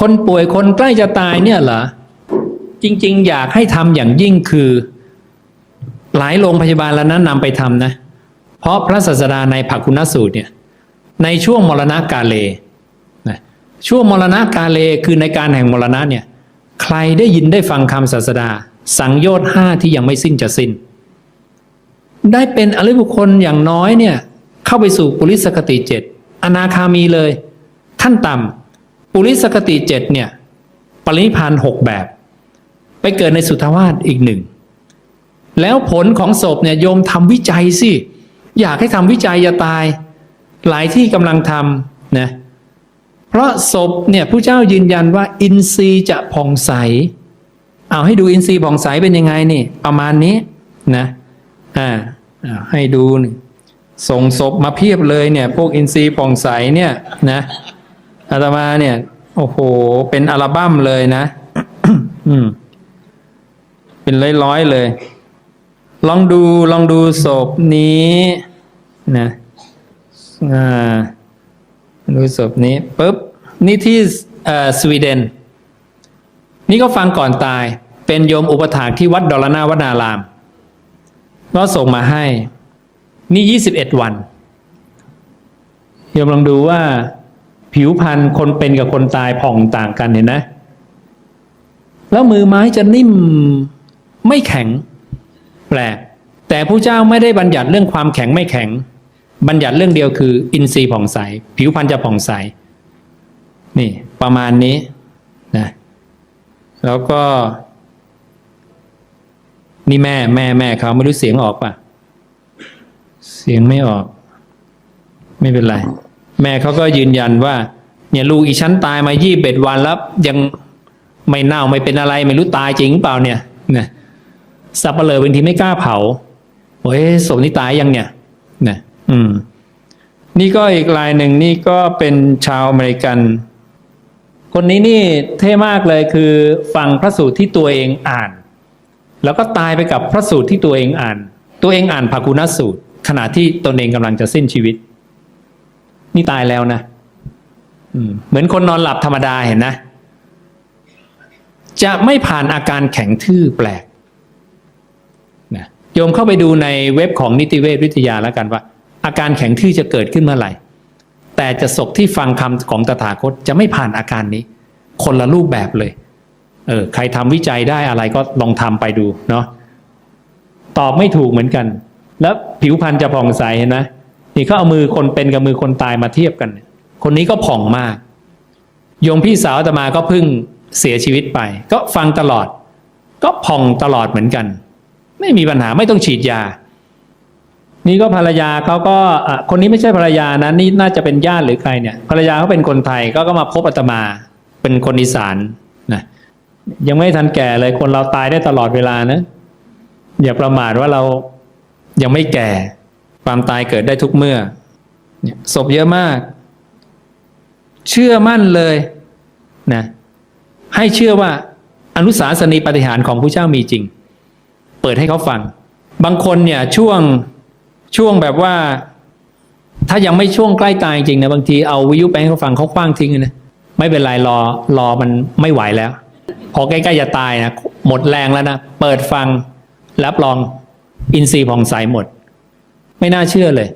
คนป่วยคนใกล้จะตายเนี่ยเหรอจริง ๆ อยากให้ทำอย่างยิ่งคือ หลายโรงพยาบาลแล้วนั้นนำไปทำนะ เพราะพระศาสดาในภักคุณสูตรเนี่ยในช่วงมรณะกาเลนะช่วงมรณะกาเลคือในการแห่งมรณะเนี่ย ใครได้ยินได้ฟังคำศาสดา สังโยชน์ห้าที่ยังไม่สิ้นจะสิ้น ได้เป็นอริบุคคลอย่างน้อยเนี่ย เข้าไปสู่ปุริสกติเจ็ดอนาคามีเลย ขั้นต่ำ ปุริสกติเจ็ดเนี่ยปรินิพานหกแบบ ไปเกิดในสุทธาวาสอีกหนึ่ง แล้วผลของศพเนี่ยโยมทำวิจัยสิ อยากให้ทำวิจัยอย่าตาย หลายที่กำลังทำนะเพราะศพเนี่ยผู้เจ้ายืนยันว่าอินทรีย์จะผ่องใส เอาให้ดูอินทรีย์ผ่องใสเป็นยังไงนี่ ประมาณนี้นะอ่าให้ดูนี่ส่งศพมาเพียบเลยเนี่ย พวกอินทรีย์ผ่องใสเนี่ยนะ อาตมาเนี่ย โอ้โห เป็นอัลบั้มเลยนะ อืม เป็นร้อยๆเลย ลองดูลองดูศพนี้นะอ่าดูศพนี้ปุ๊บนี่ที่เอ่อสวีเดน นี่ก็ฟังก่อนตาย เป็นโยมอุปถากที่วัดดอลนาวนาราม ก็ส่งมาให้ นี่ยี่สิบเอ็ดวันโยมลองดูว่า ผิวพรรณคนเป็นกับคนตายผ่องต่างกันเห็นนะ แล้วมือไม้จะนิ่มไม่แข็ง แปลก แต่ผู้เจ้าไม่ได้บัญญัติเรื่องความแข็งไม่แข็ง บัญญัติเรื่องเดียวคือ อินทรีย์ผ่องใส ผิวพรรณจะผ่องใส นี่ประมาณนี้นะ แล้วก็ นี่แม่แม่แม่เขาไม่รู้เสียงออกป่ะเสียงไม่ออก ไม่เป็นไร แม่เขาก็ยืนยันว่า เนี่ยลูกอีชั้นตายมายี่สิบเอ็ดวันแล้ว ยังไม่เน่าไม่เป็นอะไร ไม่รู้ตายจริงเปล่าเนี่ยนะสับเปลือบางทีไม่กล้าเผาโอ้ยศพนี้ตายยังเนี่ยนะอืม นี่ก็อีกรายหนึ่งนี่ก็เป็นชาวอเมริกัน คนนี้นี่เท่มากเลยคือฟังพระสูตรที่ตัวเองอ่าน แล้วก็ตายไปกับพระสูตรที่ตัวเองอ่าน ตัวเองอ่านภาคุนสูตร ขณะที่ตนเองกำลังจะสิ้นชีวิต นี่ตายแล้วนะเหมือนคนนอนหลับธรรมดาเห็นนะ จะไม่ผ่านอาการแข็งทื่อแปลกนะโยมเข้าไปดูในเว็บของนิติเวชวิทยาแล้วกันว่า อาการแข็งทื่อจะเกิดขึ้นเมื่อไหร่ แต่จะศพที่ฟังคำของตถาคตจะไม่ผ่านอาการนี้ คนละรูปแบบเลย เออ ใครทำวิจัยได้อะไรก็ลองทำไปดูเนาะตอบไม่ถูกเหมือนกัน แล้วผิวพรรณจะผ่องใสเห็นไหม นี่เขาเอามือคนเป็นกับมือคนตายมาเทียบกัน คนนี้ก็ผ่องมาก โยมพี่สาวอาตมาก็เพิ่งเสียชีวิตไป ก็ฟังตลอด ก็ผ่องตลอดเหมือนกัน ไม่มีปัญหาไม่ต้องฉีดยา นี่ก็ภรรยาเขาก็คนนี้ไม่ใช่ภรรยานะนี่น่าจะเป็นญาติหรือใครเนี่ย ภรรยาเขาเป็นคนไทยก็ก็มาพบอาตมาเป็นคนอีสานนะยังไม่ทันแก่เลยคนเราตายได้ตลอดเวลานะ อย่าประมาทว่าเรายังไม่แก่ ความตายเกิดได้ทุกเมื่อศพเยอะมาก เชื่อมั่นเลยนะให้เชื่อว่าอนุสาสนีปฏิหารของผู้เจ้ามีจริง เปิดให้เขาฟัง บางคนเนี่ยช่วงช่วงแบบว่า ถ้ายังไม่ช่วงใกล้ตายจริงนะบางทีเอาวิยุไปให้เขาฟังเขาคว้างทิ้งเลยนะไม่เป็นไรรอรอมันไม่ไหวแล้ว พอใกล้ๆจะตายนะหมดแรงแล้วนะเปิดฟังรับรองอินทรีย์ผ่องใสหมด ไม่น่าเชื่อเลย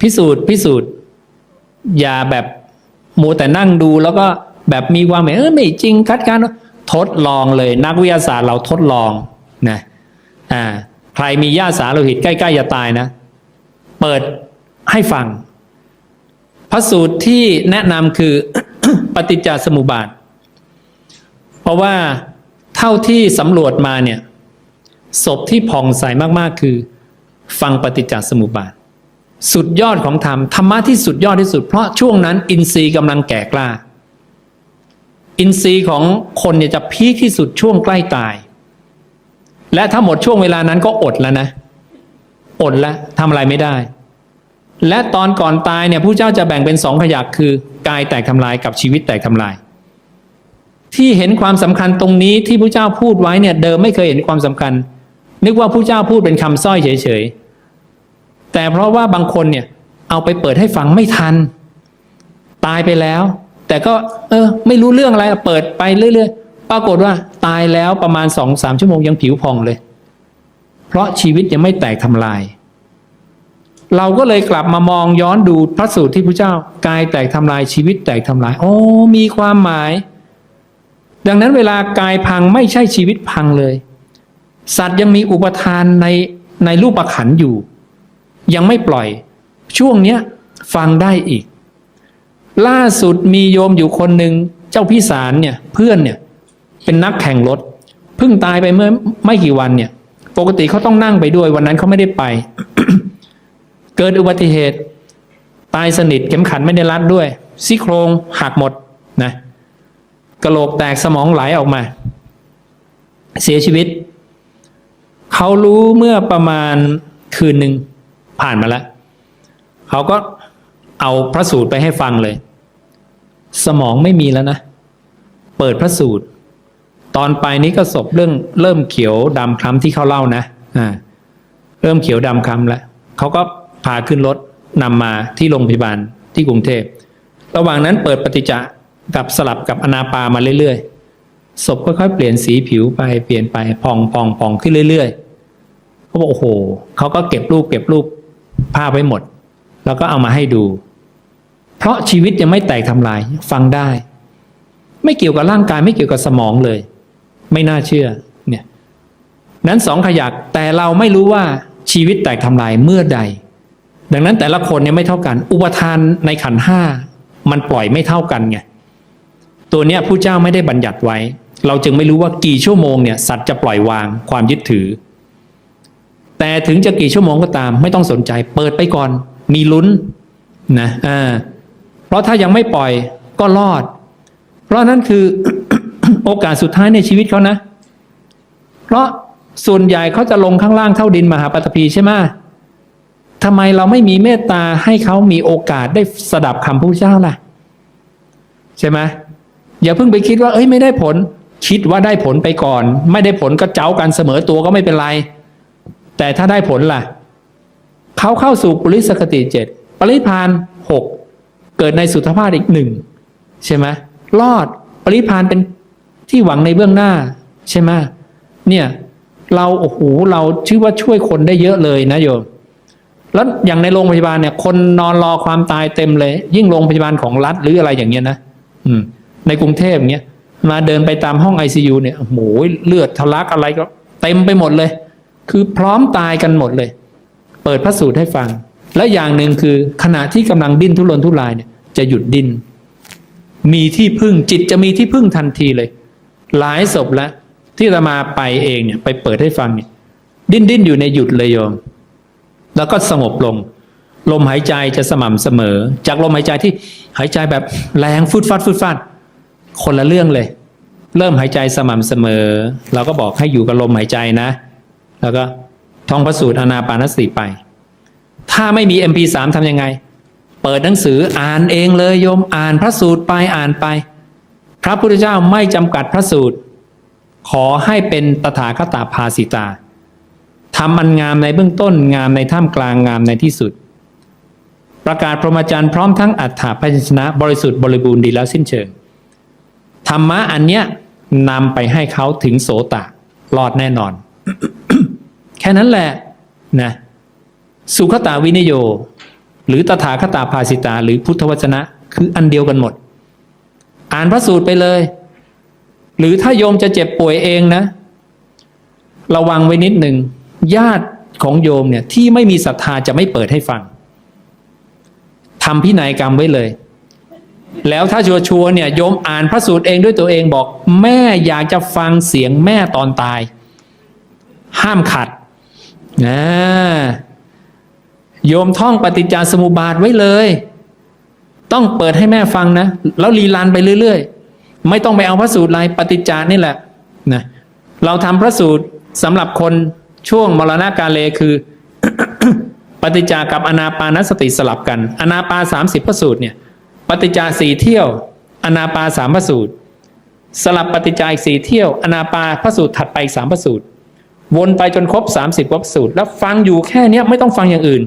พิสูจน์พิสูจน์ อย่าแบบมัวแต่นั่งดูแล้วก็แบบมีความเห็นเออไม่จริงคัดค้านทดลองเลย นักวิทยาศาสตร์เราทดลองนะอ่าใครมีญาติสาโลหิตใกล้ๆจะตายนะ เปิดให้ฟัง พระสูตรที่แนะนำคือปฏิจจสมุปบาท เพราะว่าเท่าที่สำรวจมาเนี่ยศพที่ผ่องใสมากๆคือ ฟังปฏิจจสมุปบาท สุดยอดของธรรมธรรมะที่สุดยอดที่สุด เพราะช่วงนั้น อินทรีย์กำลังแก่กล้า อินทรีย์ของคนเนี่ยจะพีคที่สุดช่วงใกล้ตาย และถ้าหมดช่วงเวลานั้นก็อดแล้วนะอดแล้วทำอะไรไม่ได้ และตอนก่อนตายเนี่ยผู้เจ้าจะแบ่งเป็นสองขยักคือกายแตกทำลายกับชีวิตแตกทำลายที่เห็นความสำคัญตรงนี้ที่ผู้เจ้าพูดไว้เนี่ยเดิมไม่เคยเห็นความสำคัญ นึกว่าผู้เจ้าพูดเป็นคำสร้อยเฉยๆ แต่เพราะว่าบางคนเนี่ย เอาไปเปิดให้ฟังไม่ทัน ตายไปแล้ว แต่ก็ เออ ไม่รู้เรื่องอะไรเปิดไปเรื่อยๆ ปรากฏว่า ตายแล้วประมาณสองสามชั่วโมงยังผิวพองเลย เพราะชีวิตยังไม่แตกทำลาย เราก็เลยกลับมามองย้อนดูพระสูตรที่พระเจ้ากายแตกทำลายชีวิตแตกทำลาย โอ้มีความหมาย ดังนั้นเวลากายพังไม่ใช่ชีวิตพังเลย สัตว์ยังมีอุปทานในในรูปขันอยู่ ยังไม่ปล่อย ช่วงเนี้ยฟังได้อีก ล่าสุดมีโยมอยู่คนหนึ่งเจ้าพิสารเนี่ยเพื่อนเนี่ยเป็นนักแข่งรถเพิ่งตายไปเมื่อไม่กี่วันเนี่ย ปกติเขาต้องนั่งไปด้วยวันนั้นเขาไม่ได้ไป เกิดอุบัติเหตุ ตายสนิทเข็มขัดไม่ได้รัดด้วย ซี่โครงหักหมดนะกระโหลกแตกสมองไหลออกมา เสียชีวิต เขารู้เมื่อประมาณคืนหนึ่งผ่านมาแล้วเขาก็เอาพระสูตรไปให้ฟังเลย สมองไม่มีแล้วนะ เปิดพระสูตร ตอนไปนี้ก็ศพเรื่อง เริ่มเขียวดำคล้ำที่เขาเล่านะอ่าเริ่มเขียวดำคล้ำแล้วเขาก็พาขึ้นรถนำมาที่โรงพยาบาลที่กรุงเทพ ระหว่างนั้นเปิดปฏิจจะกับสลับกับอนาปามาเรื่อยๆ ศพค่อยๆเปลี่ยนสีผิวไปเปลี่ยนไปพองพองพองขึ้นเรื่อยๆเขาบอกโอ้โหเขาก็เก็บรูปเก็บรูปภาพไว้หมด แล้วก็เอามาให้ดู เพราะชีวิตยังไม่แตกทำลายฟังได้ ไม่เกี่ยวกับร่างกายไม่เกี่ยวกับสมองเลย ไม่น่าเชื่อเนี่ยนั้นสองขยักแต่เราไม่รู้ว่าชีวิตแตกทำลายเมื่อใด ดังนั้นแต่ละคนเนี่ยไม่เท่ากัน อุปทานในขันห้ามันปล่อยไม่เท่ากันไงตัวเนี้ยผู้เจ้าไม่ได้บัญญัติไว้ เราจึงไม่รู้ว่ากี่ชั่วโมงเนี่ยสัตว์จะปล่อยวางความยึดถือ แต่ถึงจะกี่ชั่วโมงก็ตาม ไม่ต้องสนใจ เปิดไปก่อน มีลุ้นนะอ่าเพราะถ้ายังไม่ปล่อยก็รอด เพราะนั่นคือโอกาสสุดท้ายในชีวิตเขานะ เพราะส่วนใหญ่เขาจะลงข้างล่างเท่าดินมหาปัตภีใช่ไหมทำไมเราไม่มีเมตตาให้เขามีโอกาสได้สดับคำพระเจ้าล่ะ ใช่ไหมอย่าเพิ่งไปคิดว่า เอ้ยไม่ได้ผล คิดว่าได้ผลไปก่อน ไม่ได้ผลก็เจ้ากันเสมอตัวก็ไม่เป็นไร แต่ถ้าได้ผลล่ะ เขาเข้าสู่ปุริสคติเจ็ดปริพานหกเกิดในสุทธภาพอีกหนึ่งใช่ไหมรอดปริพานเป็นที่หวังในเบื้องหน้า ใช่ไหมเนี่ยเราโอ้โหเราชื่อว่าช่วยคนได้เยอะเลยนะโยมแล้วอย่างในโรงพยาบาลเนี่ย คนนอนรอความตายเต็มเลย ยิ่งโรงพยาบาลของรัฐหรืออะไรอย่างเงี้ยนะอืม ในกรุงเทพอย่างเงี้ย มาเดินไปตามห้องไอซียูเนี่ยโอ้โหเลือดทะลักอะไรก็เต็มไปหมดเลย คือพร้อมตายกันหมดเลย เปิดพระสูตรให้ฟัง และอย่างหนึ่งคือขณะที่กำลังดิ้นทุรนทุรายเนี่ยจะหยุดดิ้นมีที่พึ่งจิตจะมีที่พึ่งทันทีเลย หลายศพแล้วที่จะมาไปเองเนี่ยไปเปิดให้ฟังเนี่ยดิ้นดิ้นอยู่ในหยุดเลยโยม แล้วก็สงบลง ลมหายใจจะสม่ำเสมอ จากลมหายใจที่หายใจแบบแรงฟุดฟัดฟุดฟัด คนละเรื่องเลย เริ่มหายใจสม่ำเสมอ เราก็บอกให้อยู่กับลมหายใจนะ แล้วก็ท่องพระสูตรอนาปานสติไป ถ้าไม่มี MP3 ทำยังไง เปิดหนังสืออ่านเองเลยโยมอ่านพระสูตรไปอ่านไป พระพุทธเจ้าไม่จำกัดพระสูตร ขอให้เป็นตถาคตาภาสิตาทำมันงามในเบื้องต้นงามในท่ามกลางงามในที่สุด ประกาศพรหมจรรย์พร้อมทั้งอัฏฐาพยัญชนะบริสุทธิ์บริบูรณ์ดีแล้วสิ้นเชิง ธรรมะอันเนี้ยนำไปให้เขาถึงโสตะรอดแน่นอน แค่นั้นแหละนะสุขตาวินโย หรือตถาคตาภาสิตา หรือพุทธวจนะ คืออันเดียวกันหมด อ่านพระสูตรไปเลย หรือถ้าโยมจะเจ็บป่วยเองนะ ระวังไว้นิดหนึ่งญาติของโยมเนี่ยที่ไม่มีศรัทธาจะไม่เปิดให้ฟังทำพินัยกรรมไว้เลย แล้วถ้าชัวชัวเนี่ยโยมอ่านพระสูตรเองด้วยตัวเองบอก แม่อยากจะฟังเสียงแม่ตอนตาย ห้ามขัดนะโยมท่องปฏิจจสมุปบาทไว้เลย ต้องเปิดให้แม่ฟังนะ แล้วรีลันไปเรื่อยๆ ไม่ต้องไปเอาพระสูตรลายปฏิจจานี่แหละนะเราทำพระสูตรสำหรับคนช่วงมรณะกาเลคือ ปฏิจจากับอนาปานสติสลับกัน อนาปาสามสิบพระสูตรเนี่ย ปฏิจจาสี่เที่ยว อนาปาสามพระสูตร สลับปฏิจจาอีกสี่เที่ยว อนาปาพระสูตรถัดไปสามพระสูตร วนไปจนครบสามสิบพระสูตร แล้วฟังอยู่แค่เนี้ยไม่ต้องฟังอย่างอื่น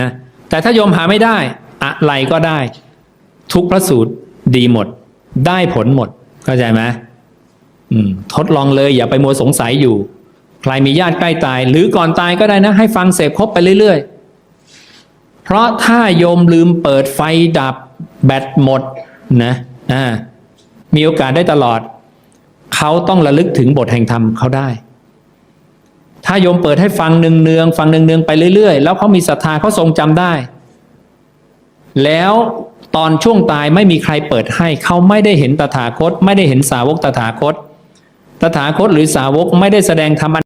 นะแต่ถ้าโยมหาไม่ได้ อะไรก็ได้ ทุกพระสูตรดีหมด ได้ผลหมด เข้าใจไหมอืมทดลองเลย อย่าไปมัวสงสัยอยู่ ใครมีญาติใกล้ตาย หรือก่อนตายก็ได้นะ ให้ฟังเสพครบไปเรื่อยๆ เพราะถ้าโยมลืมเปิดไฟดับแบตหมดนะอ่ามีโอกาสได้ตลอด เขาต้องระลึกถึงบทแห่งธรรมเขาได้ ถ้าโยมเปิดให้ฟังเนืองๆฟังเนืองๆไปเรื่อยๆ แล้วเขามีศรัทธาเขาทรงจำได้ แล้วตอนช่วงตายไม่มีใครเปิดให้เขาไม่ได้เห็นตถาคต ไม่ได้เห็นสาวกตถาคต ตถาคตหรือสาวกไม่ได้แสดงธรรม